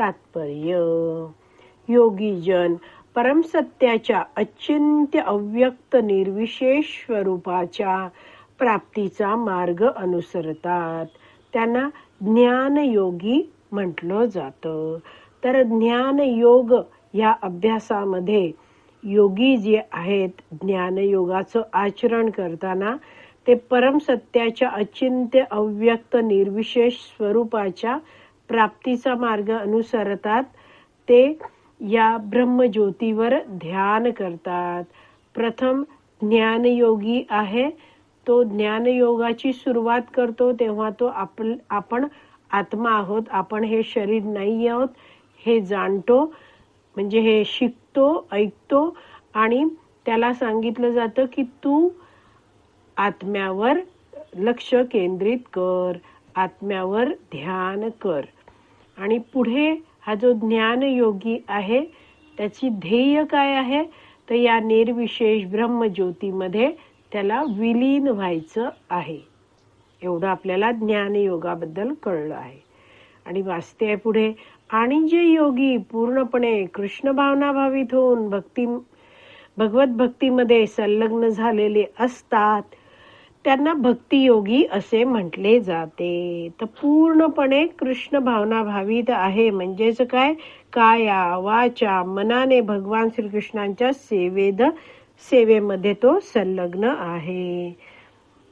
तात्पर्य. योगीजन परमसत्याच्या अचिंत्य अव्यक्त निर्विशेष स्वरूपाच्या प्राप्तीचा मार्ग अनुसरतात. त्यांना ज्ञानयोगी म्हटलं जातं. तर ज्ञानयोग या अभ्यासामध्ये योगी जे आहेत ज्ञानयोगाचं आचरण करताना ते परमसत्याच्या अचिंत्य अव्यक्त निर्विशेष स्वरूपाच्या प्राप्तीचा मार्ग अनुसरतात ते या ब्रह्मज्योतीवर ध्यान करतात. प्रथम ज्ञानयोगी आहे तो ज्ञानयोगाची सुरुवात करतो तेव्हा तो आप आपण आत्मा आहोत आपण हे शरीर नाही आहोत हे जाणतो म्हणजे हे शिकतो ऐकतो आणि त्याला सांगितलं जातं की तू आत्म्यावर लक्ष केंद्रित कर आत्म्यावर ध्यान कर. आणि पुढे हा जो ज्ञानयोगी आहे त्याची ध्येय काय आहे? तर या निर्विशेष ब्रह्मज्योतीमध्ये त्याला विलीन व्हायचं आहे. एवढं आपल्याला ज्ञानयोगाबद्दल कळलं आहे. आणि वाचते आहे पुढे आणि जे योगी पूर्णपणे कृष्ण भावना भावित होऊन भक्ती भगवत भक्तीमध्ये संलग्न झालेले असतात त्यांना भक्तियोगी असे म्हटले जाते. तर पूर्णपणे कृष्ण भावना भावित आहे. म्हणजेच काय? काया वाचा मनाने भगवान श्रीकृष्णांच्या सेवेद सेवेमध्ये तो संलग्न आहे.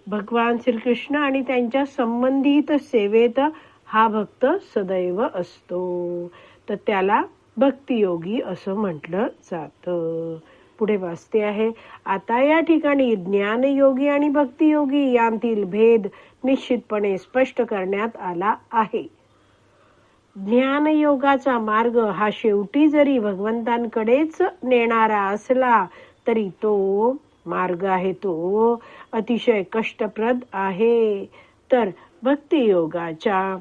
भगवान श्रीकृष्ण आणि त्यांच्या संबंधित सेवेत हा भक्त सदैव असतो. तर त्याला भक्तियोगी असं म्हटलं जातं. पुढे वाचते आहे. आता या ठिकाणी ज्ञानयोगी आणि भक्तियोगी यांतील भेद निश्चितपणे स्पष्ट करण्यात आला आहे. ज्ञानयोगाचा मार्ग हा शेवटी जरी भगवंतांकडेच नेणारा असला तरी तो मार्ग आहे तो अतिशय कष्टप्रद आहे. तर भक्तियोगाच्या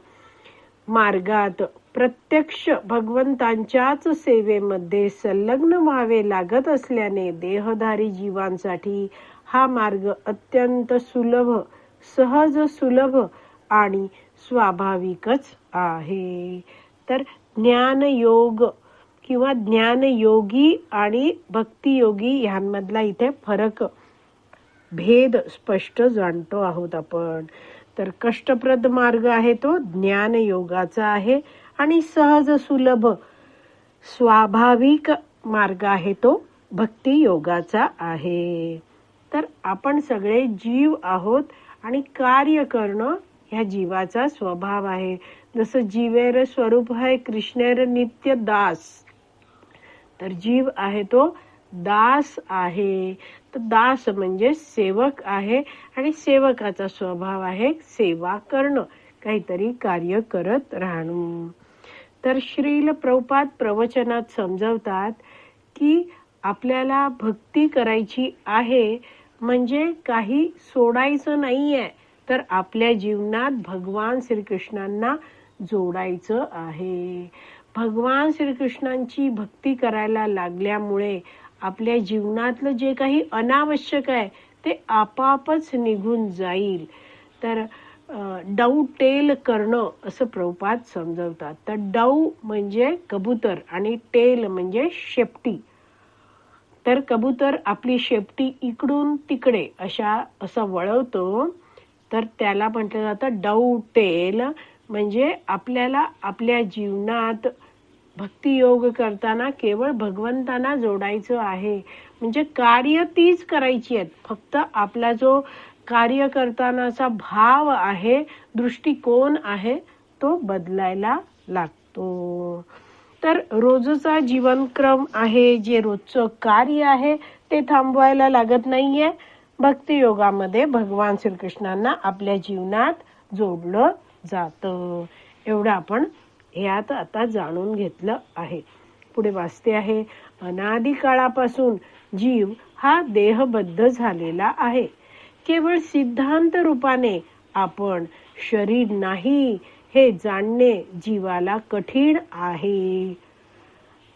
मार्गात प्रत्यक्ष भगवंतांच्याच सेवेमध्ये संलग्न व्हावे लागत असल्याने देहधारी जीवांसाठी हा मार्ग अत्यंत सुलभ सहज सुलभ आणि स्वाभाविकच आहे. तर ज्ञानयोग किंवा ज्ञानयोगी आणि भक्तियोगी ह्यांमधला इथे फरक भेद स्पष्ट जाणतो आहोत आपण. तर कष्टप्रद मार्ग आहे तो ज्ञान योगाचा आहे. आणि सहज सुलभ स्वाभाविक मार्ग आहे तो. भक्ती योगाचा आहे. तर आपण सगळे जीव आहोत आणि कार्य करणं ह्या जीवाचा स्वभाव आहे. जसं जीवेर स्वरूप आहे कृष्णेर नित्य दास. तर जीव आहे तो दास आहे. तर दास म्हणजे सेवक आहे आणि सेवकाचा स्वभाव आहे सेवा करणं. काहीतरी कार्य करत राहणं. तर श्रील प्रभुपाद प्रवचनात समजवतात की आपल्याला भक्ती करायची आहे म्हणजे काही सोडायचं नाहीये तर आपल्या जीवनात भगवान श्रीकृष्णांना जोडायचं आहे. भगवान श्रीकृष्णांची भक्ती करायला लागल्यामुळे आपल्या जीवनातलं जे काही अनावश्यक आहे ते आपापच निघून जाईल. तर डऊ टेल करणं असं प्रपात समजवतात. तर डऊ म्हणजे कबूतर आणि टेल म्हणजे शेपटी. तर कबूतर आपली शेपटी इकडून तिकडे अशा असं वळवतो. तर त्याला म्हटलं जातं डऊ टेल म्हणजे आपल्याला आपल्या जीवनात भक्तियोग करताना केवळ भगवंतांना जोडायचं आहे. म्हणजे कार्य तीच करायची आहेत. फक्त आपला जो कार्य करतानाचा भाव आहे दृष्टिकोन आहे तो बदलायला लागतो. तर रोजचा जीवनक्रम आहे जे रोजचं कार्य आहे ते थांबवायला लागत नाहीये. भक्तियोगामध्ये भगवान श्रीकृष्णांना आपल्या जीवनात जोडलं जातं. एवढं आपण ह्यात आता जाणून घेतलं आहे. पुढे वाचते आहे अनादिकाळापासून जीव हा देहबद्ध झालेला आहे. केवळ सिद्धांत रूपाने आपण शरीर नाही हे जाणणे जीवाला कठीण आहे.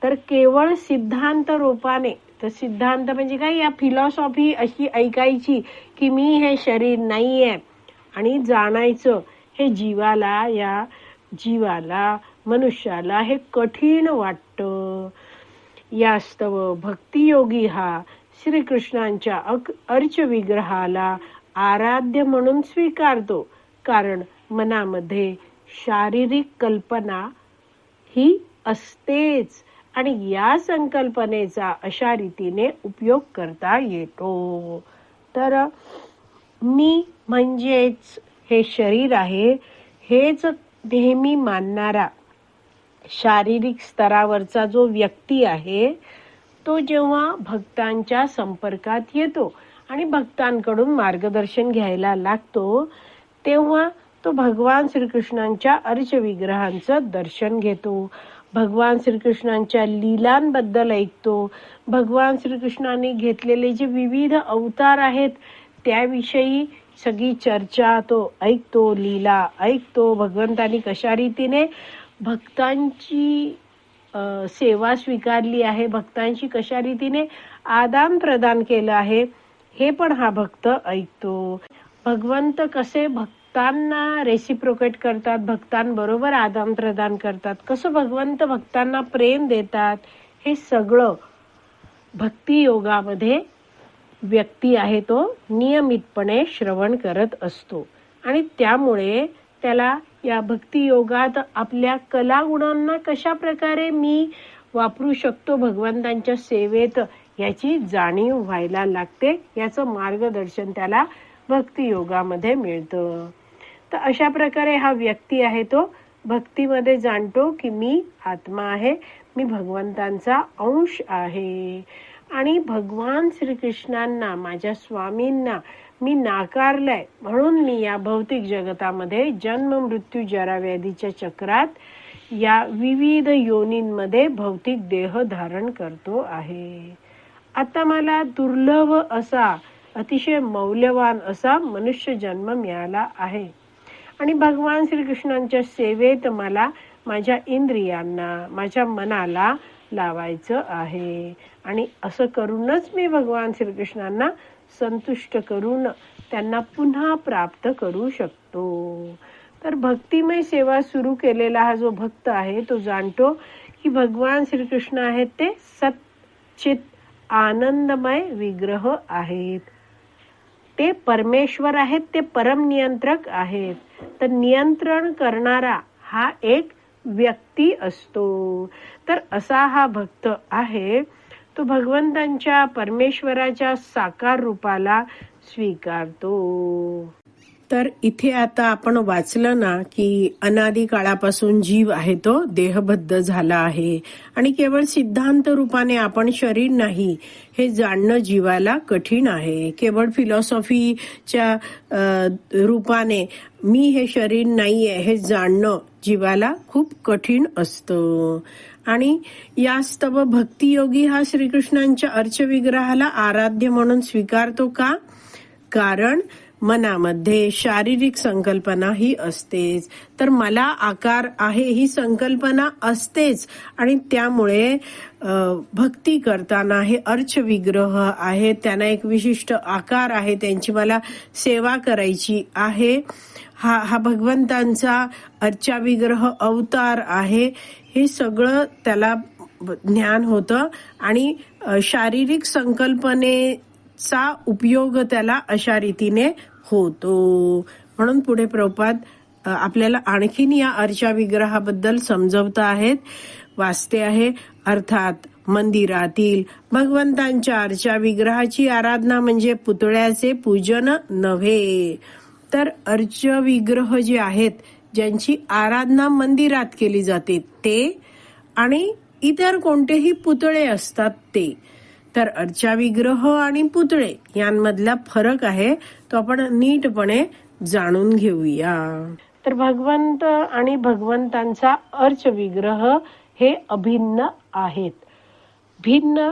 तर केवळ सिद्धांत रूपाने तर सिद्धांत म्हणजे काय? या फिलॉसॉफी अशी ऐकायची की मी हे शरीर नाहीये आणि जाणायचं हे जीवाला या जीवाला मनुष्याला हे कठीण वाटतं. यास्तव भक्तियोगी हा श्रीकृष्णांच्या अक- अर्च विग्रहाला आराध्य म्हणून स्वीकारतो. कारण मनामध्ये शारीरिक कल्पना ही असतेच आणि या संकल्पनेचा अशा रीतीने उपयोग करता येतो. तर मी म्हणजेच हे शरीर आहे हेच नेहमी मानणारा शारीरिक स्तरावरचा जो व्यक्ती आहे तो जेव्हा भक्तांच्या संपर्कात येतो आणि भक्तांकडून मार्गदर्शन घ्यायला लागतो तेव्हा तो भगवान श्रीकृष्णांच्या अर्च विग्रहांचं दर्शन घेतो. भगवान श्रीकृष्णांच्या लीलांबद्दल ऐकतो. भगवान श्रीकृष्णाने घेतलेले जे विविध अवतार आहेत त्याविषयी सगळी चर्चा तो ऐकतो लीला ऐकतो. भगवंतानी कशा रीतीने भक्तांची सेवा स्वीकारली आहे भक्तांशी कशा रीतीने आदान प्रदान केलं आहे हे पण हा भक्त ऐकतो. भगवंत कसे भक्तांना रेसिप्रोकेट करतात भक्तांबरोबर आदान प्रदान करतात कसं भगवंत भक्तांना प्रेम देतात हे सगळं भक्ती योगामध्ये व्यक्ती आहे तो नियमितपणे श्रवण करत असतो. आणि त्यामुळे त्याला या भक्ती योगात आपल्या कलागुणांना कशा प्रकारे मी वापरू शकतो भगवंतांच्या सेवेत याची जाणीव व्हायला लागते याचं मार्गदर्शन त्याला भक्ती योगामध्ये मिळतं. तर अशा प्रकारे हा व्यक्ती आहे तो. भक्तीमध्ये जाणतो की मी आत्मा आहे मी भगवंतांचा अंश आहे. आणि भगवान श्रीकृष्णांना माझ्या स्वामींना मी नाकारलाय. म्हणून मी या भौतिक जगतामध्ये जन्म मृत्यू जराव्याधीच्या चक्रात या विविध योनींमध्ये भौतिक देह धारण करतो आहे. आता मला दुर्लभ असा अतिशय मौल्यवान असा मनुष्य जन्म मिळाला आहे. आणि भगवान श्रीकृष्णांच्या सेवेत मला माझ्या इंद्रियांना माझ्या मनाला लावायचं आहे. आणि असं करूनच मी भगवान श्रीकृष्णांना संतुष्ट करून त्यांना पुन्हा प्राप्त करू शकतो. तर भक्तिमय सेवा सुरू केलेला हा जो भक्त आहे तो जाणतो की भगवान श्रीकृष्ण आहेत ते सच्चित आनंदमय विग्रह आहेत. ते परमेश्वर आहेत ते परम नियंत्रक आहेत. तर नियंत्रण करणारा हा एक व्यक्ती असतो. तर असा हा भक्त आहे. तो भगवंतांच्या परमेश्वराच्या साकार रूपाला स्वीकारतो. तर इथे आता आपण वाचलं ना की अनादी काळापासून जीव आहे तो देहबद्ध झाला आहे. आणि केवळ सिद्धांत रूपाने आपण शरीर नाही हे जाणणं जीवाला कठीण आहे. केवळ फिलॉसॉफीच्या रूपाने मी हे शरीर नाहीये हे जाणणं जीवाला खूप कठीण असतं. आणि यास्तव भक्तियोगी हा श्रीकृष्णांच्या अर्चविग्रहाला आराध्य म्हणून स्वीकारतो का? कारण मनामध्ये शारीरिक संकल्पना ही असतेच. तर मला आकार आहे ही संकल्पना असतेच. आणि त्यामुळे भक्ती करताना हे अर्च विग्रह आहे त्यांना एक विशिष्ट आकार आहे त्यांची मला सेवा करायची आहे. हा हा भगवंतांचा अर्चा विग्रह अवतार आहे. हे सगळं त्याला ज्ञान होतं. आणि शारीरिक संकल्पनेचा उपयोग त्याला अशा रीतीने होतो. म्हणून पुढे प्रपात आपल्याला आणखीन या अर्चा विग्रहाबद्दल समजवत आहेत वाचते आहे. अर्थात मंदिरातील भगवंतांच्या अर्चा विग्रहाची आराधना म्हणजे पुतळ्याचे पूजन नव्हे. तर अर्च विग्रह जे आहेत ज्यांची आराधना मंदिरात केली जाते ते आणि इतर कोणतेही पुतळे असतात ते. तर अर्चा विग्रह आणि पुतळे यांमधला फरक आहे तो आपण नीटपणे जाणून घेऊया. तर भगवंत आणि भगवंतांचा अर्च विग्रह हे अभिन्न आहेत. भिन्न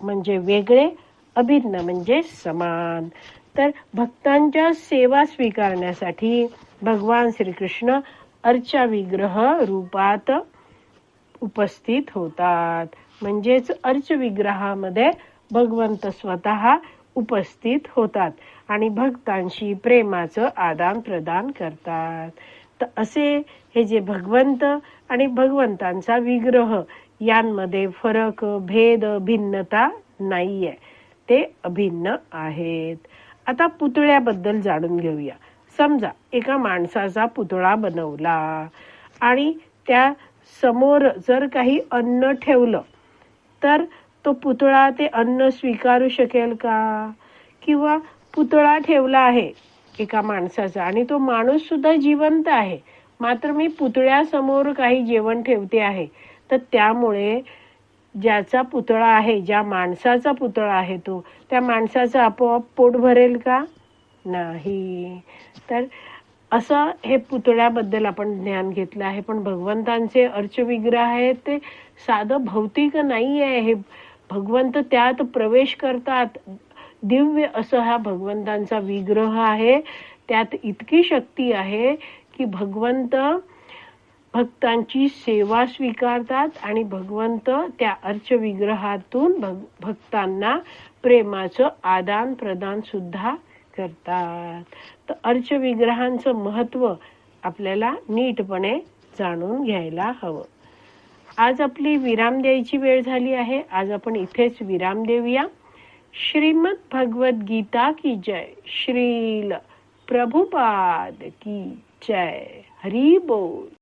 म्हणजे वेगळे अभिन्न म्हणजे समान. तर भक्तांच्या सेवा स्वीकारण्यासाठी भगवान श्रीकृष्ण अर्चा विग्रह रूपात उपस्थित होतात. म्हणजेच अर्च विग्रहामध्ये भगवंत स्वतः उपस्थित होतात आणि भक्तांशी प्रेमाचं आदान प्रदान करतात. तर असे हे जे भगवंत आणि भगवंतांचा विग्रह यांमध्ये फरक भेद भिन्नता नाहीये. ते अभिन्न आहेत. आता पुतळ्याबद्दल जाणून घेऊया. समजा एका माणसाचा पुतळा बनवला आणि त्या समोर जर काही अन्न ठेवलं तर तो पुतळा ते अन्न स्वीकारू शकेल का? किंवा पुतळा ठेवला आहे एका माणसाचा आणि तो माणूस सुद्धा जिवंत आहे. मात्र मी पुतळ्यासमोर काही जेवण ठेवते आहे. तर त्यामुळे ज्याचा पुतळा आहे ज्या माणसाचा पुतळा आहे तो त्या माणसाचं आपोआप पोट भरेल का? नाही. तर असं हे पुतळ्याबद्दल आपण ज्ञान घेतलं आहे. पण भगवंतांचे अर्चविग्रह आहेत ते साधं भौतिक नाही आहे हे. भगवंत त्यात प्रवेश करतात. दिव्य असं हा भगवंतांचा विग्रह आहे. त्यात इतकी शक्ती आहे की भगवंत भक्तांची सेवा स्वीकारतात आणि भगवंत त्या अर्चविग्रहातून भग भक्तांना प्रेमाचं आदान प्रदान सुद्धा करतात. तर अर्चविग्रहांचं महत्त्व आपल्याला नीटपणे जाणून घ्यायला हवं. आज आपली विराम द्यायची वेळ झाली आहे. आज आपण इथेच विराम देऊया. श्रीमद भगवत गीता की जय. श्रील प्रभुपाद की जय. हरी बोल.